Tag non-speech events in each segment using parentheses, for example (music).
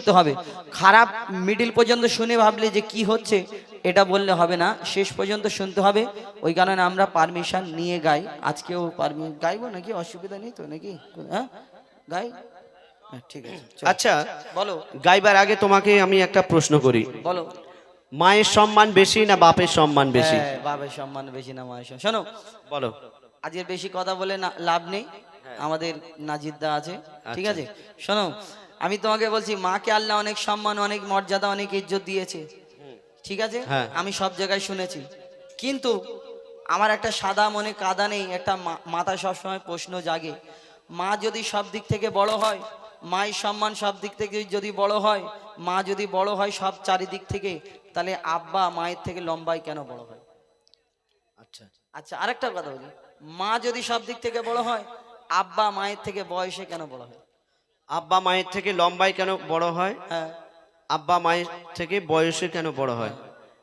শুনতে হবে। খারাপ মিডিল পর্যন্ত শুনে ভাবলে যে কি হচ্ছে এটা বললে হবে না। শেষ পর্যন্ত শুনতে হবে। ওই কারণে আমরা পারমিশন নিয়ে গাই। আজকেও পারমি গাইবো নাকি? অসুবিধা নেই তো নাকি? হ্যাঁ? গাই? হ্যাঁ, ঠিক আছে। আচ্ছা বলো। গাইবার আগে তোমাকে আমি একটা প্রশ্ন করি। বলো। মায়ের সম্মান বেশি না বাপের সম্মান বেশি? হ্যাঁ, বাবার সম্মান বেশি না মায়ের সম্মান। শোনো বলো। আজকের বেশি কথা বলে না লাভ নেই। আমাদের নাজিদদা আছে ঠিক আছে? শোনো আমি তোমাকে বলছি মাকে আল্লাহ অনেক সম্মান অনেক মর্যাদা অনেক ইজ্জত দিয়েছে। ঠিক আছে? হ্যাঁ। আমি সব জায়গায় শুনেছি। কিন্তু আমার একটা সাদা মনে কাদা নেই একটা মা- মাথায় সবসময় প্রশ্ন জাগে। মা যদি সব দিক থেকে বড় হয় মায়ের সম্মান সব দিক থেকে যদি বড় হয় মা যদি বড় হয় সব চারিদিক থেকে তাহলে আব্বা মায়ের থেকে লম্বাই কেন বড় হয়? আচ্ছা। আচ্ছা আরেকটা কথা বলি। মা যদি সব দিক থেকে বড় হয় আব্বা মায়ের থেকে বয়সে কেন বড় হয়? আব্বা মায়ের থেকে লম্বাই কেন বড় হয়? হ্যাঁ। আব্বা মায়ের থেকে বয়সে কেন বড় হয়?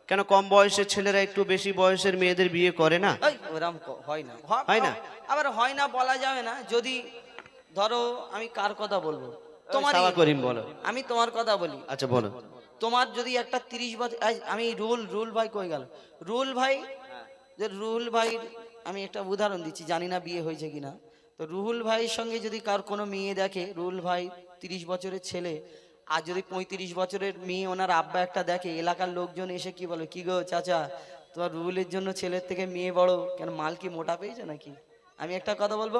কেন কম বয়সের ছেলেরা একটু বেশি বয়সের মেয়েদের বিয়ে করে না? ওরম হয় না। হয় না? আবার হয় না বলা যাবে না। যদি ধরো আমি কার কথা বলব? তোমার সাবা করিম বলো। আমি তোমার কথা বলি। আচ্ছা বলো। তোমার যদি একটা তিরিশ বছর আমি রুল রুল ভাই কই গেল? রুল ভাই যে রুল ভাই আমি একটা উদাহরণ দিচ্ছি জানি না বিয়ে হয়েছে কিনা। তো রুহুল ভাইয়ের সঙ্গে যদি কার কোনো মেয়ে দেখে রুহুল ভাই তিরিশ বছরের ছেলে আর যদি পঁয়ত্রিশ বছরের মেয়ে ওনার আব্বা একটা দেখে এলাকার লোকজন এসে কি বলে কি গো চাচা তোমার রুহুলের জন্য ছেলের থেকে মেয়ে বড় কেন মাল কি মোটা পেয়েছে নাকি? আমি একটা কথা বলব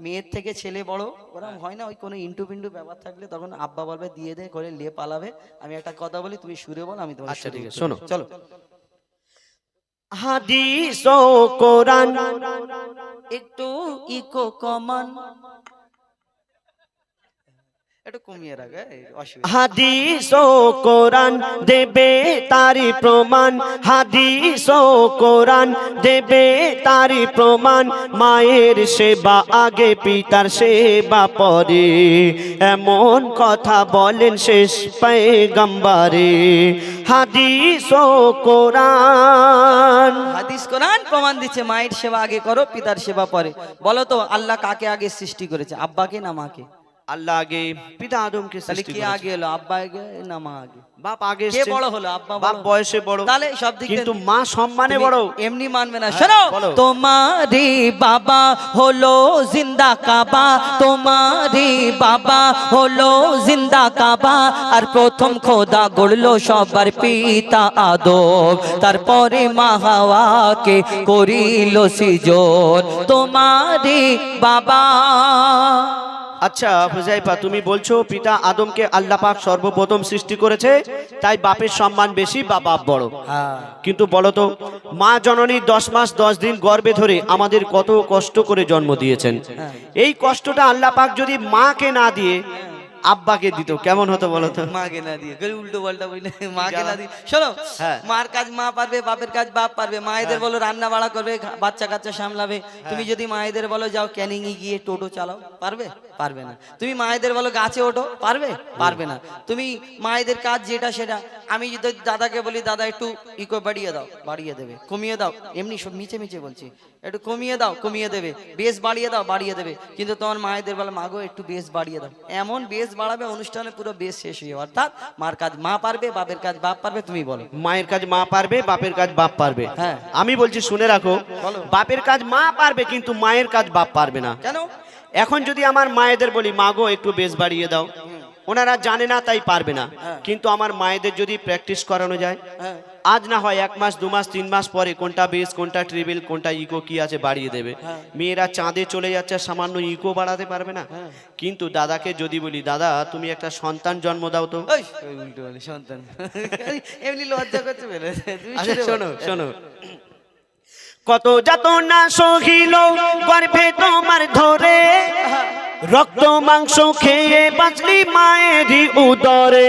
মেয়ের থেকে ছেলে বড় ওরকম হয় না ওই কোনো ইন্টু পিন্টু ব্যাপার থাকলে তখন আব্বা বলবে দিয়ে দে করে লে পালাবে। আমি একটা কথা বলি তুমি সুরে বল আমি তোমার আচ্ছা, ঠিক আছে, শোনো। চলো। হাদিস ও কোরআন। একটু ইকো কমান। হাদিস ও কোরআন দেবে তারি প্রমাণ হাদিস ও কোরআন দেবে তারি প্রমাণ। মায়ের সেবা আগে পিতার সেবা পরে। এমন কথা বলেন শেষ পেগম্বারে হাদিস ও কোরআন। হাদিস কোরআন প্রমাণ দিচ্ছে মায়ের সেবা আগে করো পিতার সেবা পরে। বলো তো আল্লাহ কাকে আগে সৃষ্টি করেছে আব্বাকে না মাকে? আল্লাহ আগে পিতা আদমকে তাহলে কে। আগে এলো আব্বা আগে না মা আগে? বাপ আগে কে বড় হলো আব্বা বাপ বয়সে বড়। তাহলে সব দিক কিন্তু মা সম্মানে বড়। এমনি মানবে না। হ্যাঁ, শোনো। তোমারি বাবা হলো জিন্দা কাবা। তোমারি বাবা হলো জিন্দা কাবা। আর প্রথম খোদা গড়লো সবার পিতা আদম। তারপরে মা হাওয়াকে করিল সিজন। তোমারি বাবা আচ্ছা হুজাইফা তুমি বলছো পিতা আদমকে আল্লাহ পাক সর্বপ্রথম সৃষ্টি করেছে তাই বাপের সম্মান বেশি বা বাপ বড়? হ্যাঁ। কিন্তু বলো তো মা জননী দশ মাস দশ দিন গর্বে ধরে আমাদের কত কষ্ট করে জন্ম দিয়েছেন। হ্যাঁ। এই কষ্টটা আল্লাহ পাক যদি মাকে না দিয়ে আব্বাকে দিত কেমন হতো বলো তো? মাকে না দিয়ে উল্টো পাল্টা বলে মাকে না দিয়ে। শোনো হ্যাঁ। মার কাজ মা পারবে বাপের কাজ বাপ পারবে। মায়েদের বলো রান্না বাড়া করবে বাচ্চা কাচ্চা সামলাবে। তুমি যদি মায়েদের বলো যাও ক্যানিং এ গিয়ে টোটো চালাও পারবে? পারবে না। তুমি মায়েদের বলো গাছে ওঠো পারবে? পারবে না। তুমি মায়েদের কাজ যেটা সেটা। আমি যদি দাদাকে বলি দাদা একটু ইকো বাড়িয়ে দাও বাড়িয়ে দেবে। কমিয়ে দাও। এমনি সব মিচে মিচে বলছি। একটু কমিয়ে দাও কমিয়ে দেবে। বেশ বাড়িয়ে দাও বাড়িয়ে দেবে। কিন্তু তোমার মায়েদের বলে মাগো একটু বেশ বাড়িয়ে দাও। এমন বেশ বাড়াবে অনুষ্ঠানে পুরো বেশ শেষ হয়ে যাবে। অর্থাৎ মার কাজ মা পারবে বাপের কাজ বাপ পারবে তুমি বলো। মায়ের কাজ মা পারবে বাপের কাজ বাপ পারবে। হ্যাঁ। আমি বলছি শুনে রাখো বলো। বাপের কাজ মা পারবে কিন্তু মায়ের কাজ বাপ পারবে না। কেন? এখন যদি আমার মায়েদের বলি মাগো একটু বেশ বাড়িয়ে দাও। ওনারা জানে না তাই পারবে না। হ্যাঁ। কিন্তু আমার মায়েদের যদি প্র্যাকটিস করানো যায় হ্যাঁ। আজ না হয় এক মাস দু মাস তিন মাস পরে কোনটা বেস কোনটা ট্রিবিল কোনটা ইকো কি আছে বাড়িয়ে দেবে। হ্যাঁ। মেয়েরা চাঁদে চলে যাচ্ছে সামান্য ইকো বাড়াতে পারবে না। কিন্তু দাদাকে যদি বলি দাদা তুমি একটা সন্তান জন্ম দাও তো। সন্তান। (laughs) এমনি লজ্জা করতে পেরে তুমি আচ্ছা শোনো শোনো। কত যত না সহিল গর্ভে তোমার ধরে রক্ত মাংস খেয়ে বাঁচলি মায়েরই উদরে।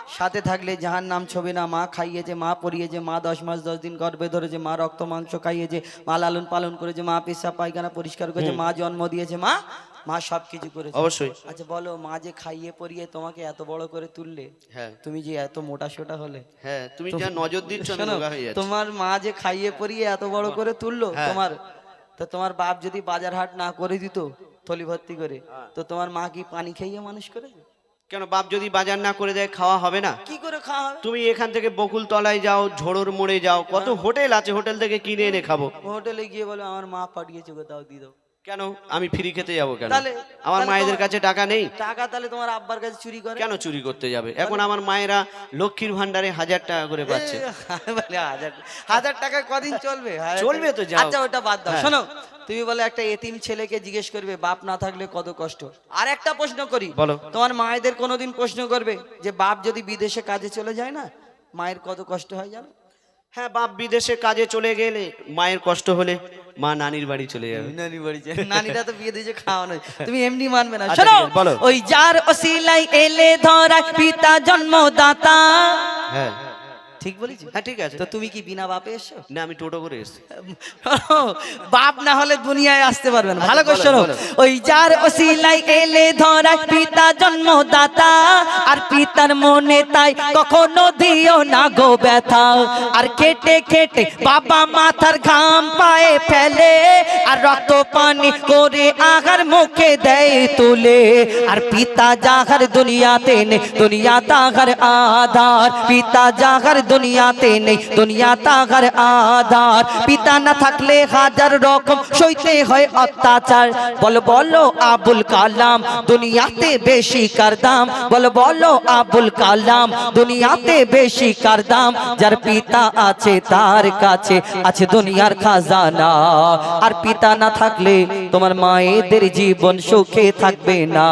সাথে থাকলে যাহার নাম ছবি না মা খাইয়েছে মা পরিয়েছে মা দশ মাস দশ দিন গর্ভে ধরেছে মা রক্ত মাংস খাইয়েছে মা লালন পালন করেছে মা পেশাব পায়খানা পরিষ্কার করেছে মা জন্ম দিয়েছে মা মা সব কিছু করেছে অবশ্যই আচ্ছা বলো মা যে খাইয়ে পরিয়ে তোমাকে এত বড় করে তুললে হ্যাঁ তুমি যে এত মোটা সোটা হলে হ্যাঁ তুমি যা নজর দিচ্ছ। তোমার মা যে খাইয়ে পরিয়ে এত বড় করে তুললো হ্যাঁ। তোমার তো তোমার বাপ যদি বাজার হাট না করে দিত থলি ভর্তি করে হ্যাঁ। তো তোমার মা কি পানি খাইয়ে মানুষ করেছে কেন বাপ যদি বাজার না করে দেয় খাওয়া হবে না? কি করে খাওয়া হবে? তুমি এখান থেকে বকুল তলায় যাও ঝোড়োর মোড়ে যাও কত হোটেল আছে হোটেল থেকে কিনে এনে খাব। হোটেলে গিয়ে বলো আমার মা পাঠিয়েছে কোথাও দিয়ে দাও। কেন? আমি ফ্রি খেতে যাব কেন? তাহলে- আমার মায়েদের কাছে টাকা নেই। টাকা তাহলে তোমার আব্বার কাছে চুরি করে? কেন চুরি করতে যাবে? এখন আমার মায়েরা লক্ষ্মীর ভান্ডারে হাজার টাকা করে পাচ্ছে। হাজার হাজার টাকা কদিন চলবে? চলবে তো, যাও। আচ্ছা ওটা বাদ দাও। হ্যাঁ। শোনো তুমি বলে একটা এতিম ছেলেকে জিজ্ঞেস করবে বাপ না থাকলে কত কষ্ট? আর একটা প্রশ্ন করি। বলো। তোমার মায়েদের কোনোদিন প্রশ্ন করবে যে বাপ যদি বিদেশে কাজে চলে যায় না মায়ের কত কষ্ট হয় জানো? হ্যাঁ বাপ বিদেশে কাজে চলে গেলে মায়ের কষ্ট হলে মা নানির বাড়ি চলে যাবে। নানির বাড়ি যাবে নানিরা তো বিয়ে দিয়েছে খাওয়ানো (laughs) তুমি এমনি মানবে না। আচ্ছা, শোনো বলো। ওই যার অসিলাই এলে ধরা পিতা জন্মদাতা। হ্যাঁ। ঠিক বলেছি? হ্যাঁ ঠিক আছে। তো তুমি কি বিনা বাপে এসছো? না আমি টোটো করে এসেছি। বাপ না হলে দুনিয়ায় আসতে পারবেন আচ্ছা, ভালো বলো। ওই যার ওসিলাই এলে ধরায় পিতা জন্মদাতা আর পিতার মনে তাই কখনো দিও না গো ব্যথা। আর কেটে কেটে বাবা মাথার ঘাম পায়ে ফেলে আর রক্ত পানি করে আগার মুখে দেয় তুলে। আর পিতা জাগার দুনিয়াতে নেই দুনিয়া তাগার আধার। পিতা জাগার দুনিয়াতে নেই দুনিয়া তাগার আধার। পিতা না থাকলে হাজার রকম সইতে হয় অত্যাচার। বল, বলো, আবুল কালাম, দুনিয়াতে বেশি কার দাম? বল, বলো, আবুল কালাম, দুনিয়াতে বেশি কার দাম? যার পিতা আছে তার কাছে, আছে দুনিয়ার খাজানা। আর পিতা না থাকলে তোমার মায়েদের জীবন সুখে থাকবে না।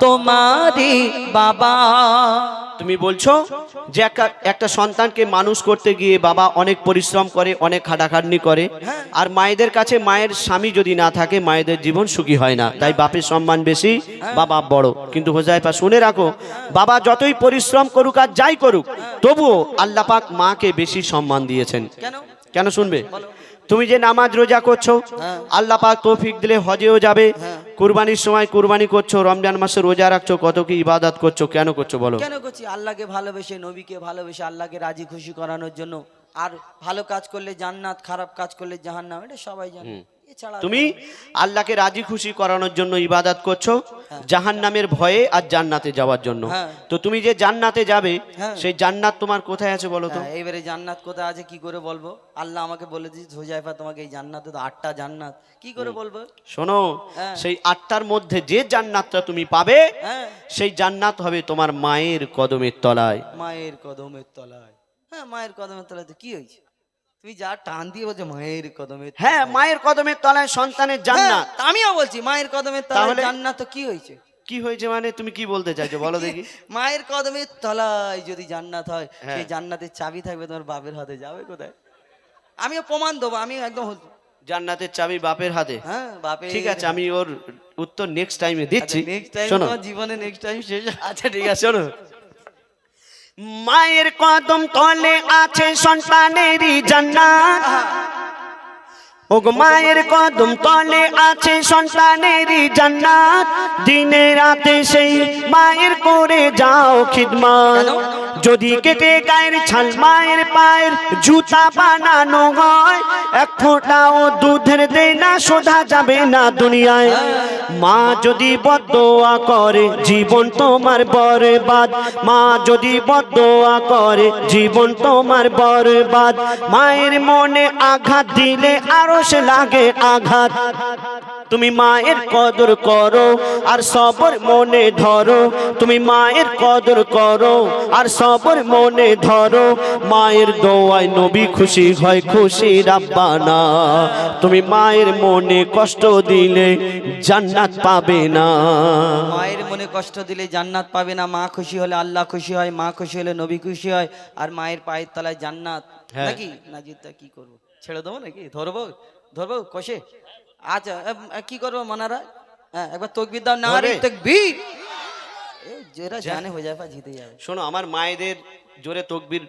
তোমারই বাবা তুমি বলছো যে একটা- একটা সন্তানকে মানুষ করতে গিয়ে বাবা অনেক পরিশ্রম করে অনেক খাটাখাটনি করে আর মায়েদের কাছে মায়ের স্বামী যদি না থাকে মায়েদের জীবন সুখী হয় না। তাই বাপের সম্মান বেশি বাবা বড়। কিন্তু হোজাইফা শুনে রাখো বাবা যতই পরিশ্রম করুক আর যাই করুক তবুও আল্লাহ পাক মাকে বেশি সম্মান দিয়েছেন। কেন? কেন শুনবে? তুমি যে নামাজ রোজা করছ হ্যাঁ। আল্লাহ পাক তৌফিক দিলে হজেও যাবে। হ্যাঁ। কুরবানির সময় কুরবানি করছ রমজান মাসে রোজা রাখছো কত কি ইবাদত করছ কেন করছ বলো? কেন করছি? আল্লাহকে ভালোবেসে নবীকে ভালোবেসে আল্লাহকে রাজি খুশি করানোর জন্য। আর ভালো কাজ করলে জান্নাত খারাপ কাজ করলে জাহান্নাম এটা সবাই জানে। তুমি আল্লাহকে রাজি খুশি করানোর জন্য ইবাদত করছ জাহান নামের ভয়ে আর জান্নাতে যাওয়ার জন্য। হ্যাঁ। তো তুমি যে জান্নাতে যাবে হ্যাঁ। সেই জান্নাত তোমার কোথায় আছে বলো তো? হ্যাঁ, এইবারে জান্নাত কোথায় আছে কি করে বলব? আল্লাহ আমাকে বলে দিয়েছে হোজাইফা তোমাকে এই জান্নাতে তো আটটা জান্নাত। কি করে বলব? শোনো হ্যাঁ। সেই আটটার মধ্যে যে জান্নাতটা তুমি পাবে হ্যাঁ। সেই জান্নাত হবে তোমার মায়ের কদমের তলায়। মায়ের কদমের তলায়। হ্যাঁ মায়ের কদমের তলায় তো কি হয়েছে? তুমি যা টান দিয়ে বলছো মায়ের কদমের হ্যাঁ মায়ের কদমের তলায় সন্তানের জান্নাত। হ্যাঁ, আমিও বলছি মায়ের কদমের তলায় জান্নাত তো কি হয়েছে? কি হয়েছে মানে তুমি কি বলতে চাইছো বলো দেখি। মায়ের কদমের তলায় যদি জান্নাত হয় হ্যাঁ। সেই জান্নাতের চাবি থাকবে তোমার বাপের হাতে যাবে কোথায়? আমিও প্রমাণ দেবো আমিও একদম জান্নাতের চাবি বাপের হাতে? হ্যাঁ বাপে ঠিক আছে আমি ওর উত্তর নেক্সট টাইমে দিচ্ছি। নেক্সট টাইম জীবনে নেক্সট টাইম শেষ আচ্ছা ঠিক আছে শোনো। মায়ের কদম তলে আছে সন্তানেরই জান্নাত। ওগো মায়ের কদম তলে আছে সন্তানেরই জান্নাত। দিনে রাতে সেই মায়ের করে যাও খিদমত। যদি কেটে গায়ের ছাল মায়ের পায়ের জুতা বানানো হয়, এক ফোঁটাও দুধের দেয় না শোধা যাবে না দুনিয়ায়। মা যদি বদোয়া করে, জীবন তোমার বরবাদ। মা যদি বদোয়া করে, জীবন তোমার বরবাদ। মায়ের মনে আঘাত দিলে আরও সে লাগে আঘাত। তুমি মায়ের কদর করো আর সবর মনে ধরো। তুমি মায়ের কদর করো আর সবর মনে ধরো। মায়ের দোয়ায় নবী খুশি হয়, খুশি রাব্বানা। তুমি মায়ের মনে কষ্ট দিলে জান্নাত পাবে না। মায়ের মনে কষ্ট দিলে জান্নাত পাবে না। মা খুশি হলে আল্লাহ খুশি হয়, মা খুশি হলে নবী খুশি হয়, আর মায়ের পায়ের তলায় জান্নাত। নাকি? না তা কি করব? ছেড়ে দেবো নাকি? ধরবো ধরবো? কষে। আচ্ছা কি করব মানারা? হ্যাঁ একবার তকবির দাও না রে? তকবির। যেটা জানে হয়ে যাবে জিতে যাবে। শোনো আমার মায়েদের জোরে তকবির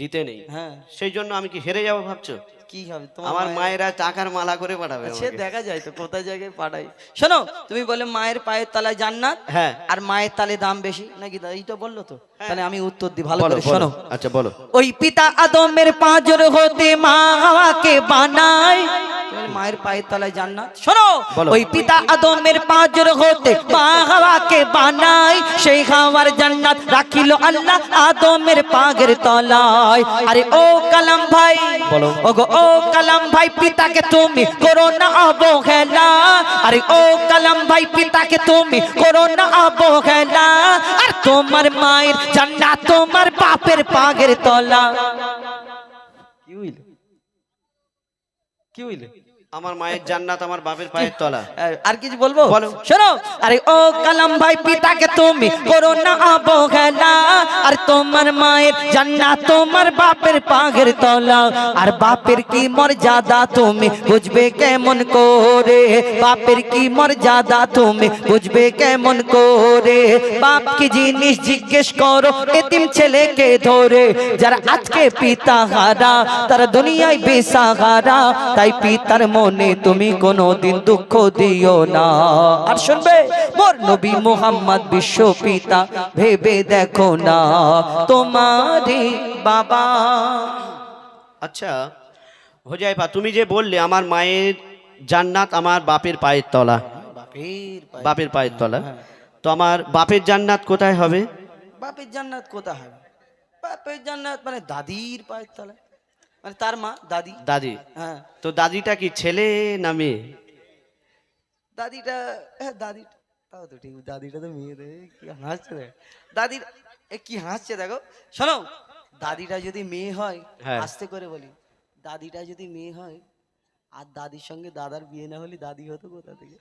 দিতে নেই। হ্যাঁ। সেই জন্য আমি কি হেরে যাব ভাবছ? কি হবে? আমার মায়েরা টাকার মালা করে পাঠাবে সে দেখা যায় তো কোথায় জায়গায় পাঠাই। শোনো তুমি বলে মায়ের পায়ের তালায় জান্নাত হ্যাঁ। আর মায়ের তালে দাম বেশি নাকি এই তো বলল তো? তাহলে আমি উত্তর দিই ভালো করে শোনো। আচ্ছা বলো। ওই পিতা আদমের পাঁজর হতে মা হাওয়াকে বানায় তুমি মায়ের পায়ের তলায় জান্নাত? শোনো ওই পিতা আদমের পাঁজর হতে মা হাওয়াকে বানায় সেই হাওয়ার জান্নাত রাখিল আল্লাহ আদমের পাগের তলায়। আরে ও কালাম ভাই বলো। ওগো ও কালাম ভাই পিতাকে তুমি করো না অবহেলা। আরে ও কালাম ভাই পিতাকে তুমি করো না অবহেলা। আর তোমার মায়ের জান্নাত তোমার বাপের পাগের তলা। কি হইল? কি হইল? আমার মায়ের জান্নাত আমার বাপের পায়ের তলা। আর কিছু বলব? বলো। শোনো আরে ও কালাম ভাই পিতাকে তুমি করো না অবহেলা। আর তোমার মায়ের জান্নাত তোমার বাপের পাগের তলা। আর বাপের কি মর্যাদা তুমি বুঝবে কেমন করে? বাপের কি মর্যাদা তুমি বুঝবে কেমন করে? বাপ কি জিনিস জিজ্ঞেস করো এতিম ছেলেকে ধরে। যারা আজকে পিতা হারা তারা দুনিয়ায় বেসাহারা। তাই পিতার মনে তুমি কোনোদিন দুঃখ দিও না। আর শুনবে মোর নবী মোহাম্মদ বিশ্ব পিতা ভেবে দেখো না তোমারই বাবা। আচ্ছা হোজাইফা তুমি যে বললে আমার মায়ের জান্নাত আমার বাপের পায়ের তলা। বাপের বাপের পায়ের তলা। তো আমার বাপের জান্নাত কোথায় হবে? বাপের জান্নাত কোথায় হবে? বাপের জান্নাত মানে দাদির পায়ের তলায়। মানে তার মা দাদি। দাদি। হ্যাঁ। তো দাদিটা কি ছেলে না মেয়ে? দাদিটা হ্যাঁ দাদি তাও তো ঠিক। দাদিটা তো মেয়ে রে কি হাসছে দেখ দাদির কি হাসছে দেখো। শোনো দাদিটা যদি মেয়ে হয় হ্যাঁ। আস্তে করে বলি দাদিটা যদি মেয়ে হয় আর দাদির সঙ্গে দাদার বিয়ে না হলে দাদি হতো কোথা থেকে?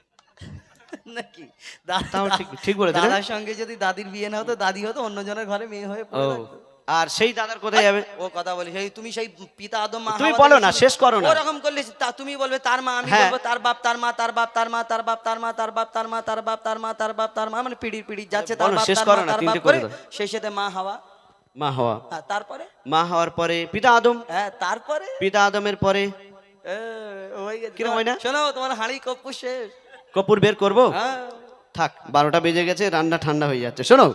নাকি? দা- তাও ঠিক ঠিক বলেছে না? দাদার সঙ্গে যদি দাদির বিয়ে না হতো দাদি হতো অন্যজনের ঘরে মেয়ে হয়ে পড়ে থাকতো। আর সেই দাদার কোথায় যাবে? ও কথা বলি সেই তুমি সেই পিতা আদম মা তুমি বলো না, শেষ করো না। ওরকম করলে তা তুমি বলবে তার মা আমি হ্যাঁ। বলব তার বাপ তার মা তার বাপ তার মা তার বাপ তার মা তার বাপ তার মা তার বাপ তার মা তার বাপ তার মা মানে পিড়ি পিড়ি যাচ্ছে তার বাপ শেষ করো না, তিনটে করে সাথে মা হাওয়া। মা হওয়া। হ্যাঁ, তারপরে? মা হওয়ার পরে পিতা আদম। হ্যাঁ তারপরে? পিতা আদমের পরে। এ, হয়ে না? শোনো তোমার হাঁড়ি কপ্পু শেষ। কপুর বের করব? হ্যাঁ। থাক বারোটা বেজে গেছে রান্না ঠান্ডা হয়ে যাচ্ছে। শোনো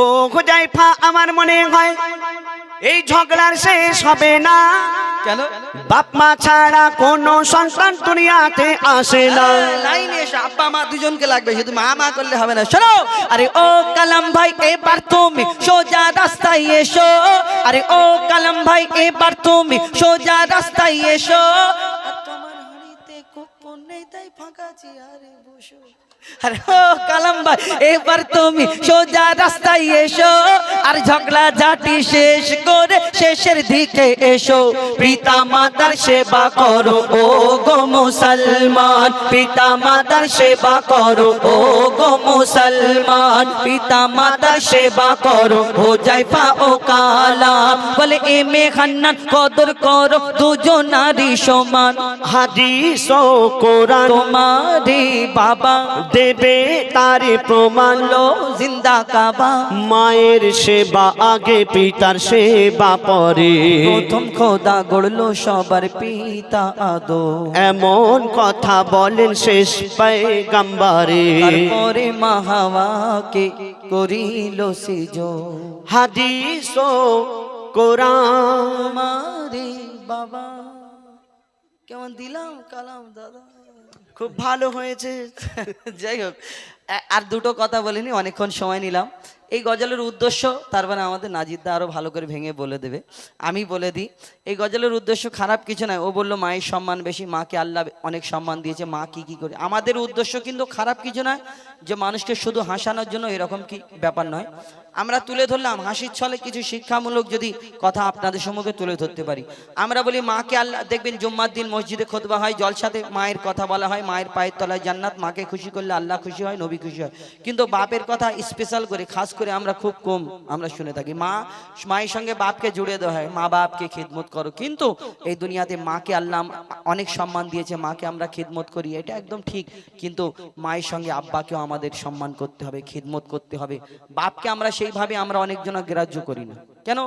ও হোজাইফা আমার মনে হয় এই ঝগড়ার শেষ হবে না। কেন? বাপ মা ছাড়া কোনো সন্তান দুনিয়াতে আসে না। লাইনে এসে আব্বা মা দুজনকে লাগবে শুধু মা মা করলে হবে না। শোনো আরে ও কালাম ভাই এবার তুমি সোজা রাস্তায় এসো। আরে ও কালাম ভাই এবার তুমি সোজা রাস্তায় এসো। তোমার হাঁড়িতে কুপন নেই তাই ফাঁকা চেয়ারে বসো। এবার তুমি সোজা রাস্তায় এসো, আর ঝগড়া ঝাঁটি শেষ করে শেষের দিকে এসো। পিতা মাতার সেবা করো, ও গো মুসলমান। পিতা মাতার সেবা করো, ও গো মুসলমান। পিতা মাতার সেবা করো, ও জাইফা, ও কালাম। বলে, এ মে খান্নান কদর করো দুজন নারী সমান। হাদিস ও কোরআন। তোমারি বাবা দেবে তারে প্রমাণ লো জিন্দা কাবা। মায়ের সেবা আগে পিতার সেবা পরে। প্রথম খোদা গড়লো সবার পিতা আদো এমন কথা বলেন শেষ পায়গাম্বারে। তারপরে মাহাওয়াকে করিল সিজো। হাদিস ও কোরআন বাবা কেমন দিলাম কালাম দাদা। খুব ভালো হয়েছে। যাই হোক আর দুটো কথা বলিনি, অনেকক্ষণ সময় নিলাম। এই গজলের উদ্দেশ্য, তার মানে আমাদের নাজিদদা আরও ভালো করে ভেঙে বলে দেবে। আমি বলে দিই, এই গজলের উদ্দেশ্য খারাপ কিছু নয়। ও বলল, মায়ের সম্মান বেশি, মাকে আল্লাহ অনেক সম্মান দিয়েছে, মা কি কি করে আমাদের উদ্দেশ্য কিন্তু খারাপ কিছু নয়, যে মানুষকে শুধু হাসানোর জন্য এরকম কি ব্যাপার নয়। আমরা তুলে ধরলাম, হাসির ছলে কিছু শিক্ষামূলক যদি কথা আপনাদের সম্মুখে তুলে ধরতে পারি। আমরা বলি, মাকে আল্লাহ, দেখবেন জুম্মার দিন মসজিদে খোদবা হয়, জলসাতে মায়ের কথা বলা হয়, মায়ের পায়ের তলায় জান্নাত, মাকে খুশি করলে আল্লাহ খুশি হয়, নবী খুশি হয়। কিন্তু বাপের কথা স্পেশাল করে, খাস করে আমরা খুব কম আমরা শুনে থাকি। মা, মায়ের সঙ্গে বাপকে জুড়ে দেওয়া হয়, মা বাপকে খিদমত করো। কিন্তু এই দুনিয়াতে মাকে আল্লাহ অনেক সম্মান দিয়েছে, মাকে আমরা খিদমত করি, এটা একদম ঠিক। কিন্তু মায়ের সঙ্গে আব্বাকেও আমাদের সম্মান করতে হবে, খিদমত করতে হবে। বাপকে আমরা সেইভাবে আমরা অনেকজন গ্রাহ্য করি না। কেন?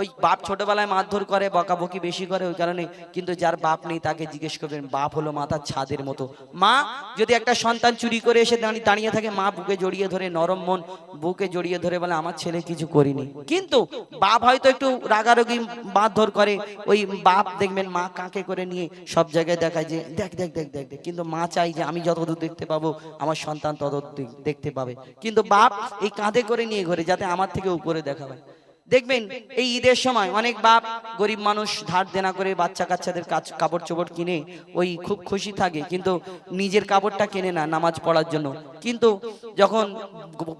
ওই বাপ ছোটবেলায় মারধর করে, বকাবকি বেশি করে, ওই কারণে কিন্তু যার বাপ নেই তাকে জিজ্ঞেস করবেন, বাপ হলো মাতার ছাদের মতো। মা, যদি একটা সন্তান চুরি করে এসে দাঁড়িয়ে থাকে, মা বুকে জড়িয়ে ধরে, নরম মন বুকে জড়িয়ে ধরে বলে, আমার ছেলে কিছু করিনি। কিন্তু বাপ হয়তো একটু রাগারাগি মারধর করে, ওই বাপ দেখবেন মা কাকে করে নিয়ে সব জায়গায় দেখায় যে, দেখ দেখ দেখ দেখ দেখ। কিন্তু মা চাই যে, আমি যতদূর দেখতে পাবো, আমার সন্তান ততদূর দেখতে পাবে। কিন্তু বাপ এই কাঁধে করে নিয়ে ঘরে, যাতে আমার থেকে উপরে দেখা হয় দেখবেন, এই ঈদের সময় অনেক বাপ গরিব মানুষ ধার দেনা করে বাচ্চা কাচ্চাদের কাচ- কাপড় চোপড় কিনে ওই খুব খুশি থাকে, কিন্তু নিজের কাপড়টা কেনে না নামাজ পড়ার জন্য। কিন্তু যখন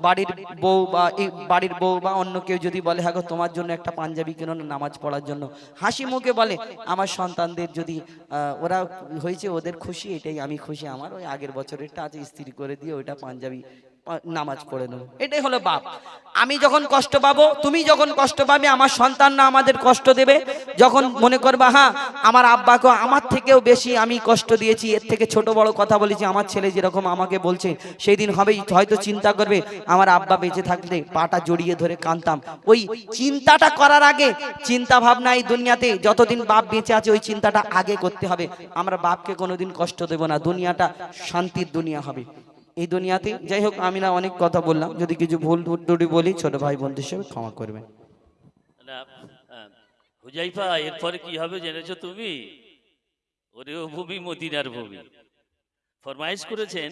বাড়ির বউ বা বাড়ির বউ বা অন্য কেউ যদি বলে হ্যাঁ তোমার জন্য একটা পাঞ্জাবি কেন নামাজ পড়ার জন্য? হাসি মুখে বলে, আমার সন্তানদের যদি ওরা হয়েছে ওদের খুশি, এটাই আমি খুশি। আমার ওই আগের বছরেরটা আছে ইস্ত্রি করে দিয়ে ওইটা পাঞ্জাবি নামাজ পড়ে নেব। এটাই হলো বাপ। আমি যখন কষ্ট পাবো, তুমি যখন কষ্ট পাবে, আমার সন্তান না আমাদের কষ্ট দেবে। যখন মনে করবা হ্যাঁ আমার আব্বাকে আমার থেকেও বেশি আমি কষ্ট দিয়েছি, এর থেকে ছোট বড় কথা বলেছি, আমার ছেলে যেরকম আমাকে বলছে, সেই দিন হবেই, হয়তো চিন্তা করবে, আমার আব্বা বেঁচে থাকলে পাটা জড়িয়ে ধরে কাঁদতাম। ওই চিন্তাটা করার আগে চিন্তা ভাবনা এই দুনিয়াতে, যতদিন বাপ বেঁচে আছে, ওই চিন্তাটা আগে করতে হবে। আমরা বাপকে কোনোদিন কষ্ট দেব না, দুনিয়াটা শান্তির দুনিয়া হবে। এই দুনিয়াতে, যাই হোক, আমি না অনেক কথা বললাম। যদি কিছু ভুল ত্রুটি বলি, ছোট ভাই বোনদের হিসেবে ক্ষমা করবেন। হুজাইফা, এরপরে কি হবে জেনেছো তুমি? ওরে ভূমি, মদিনার ভূমি। ফরমাইশ করেছেন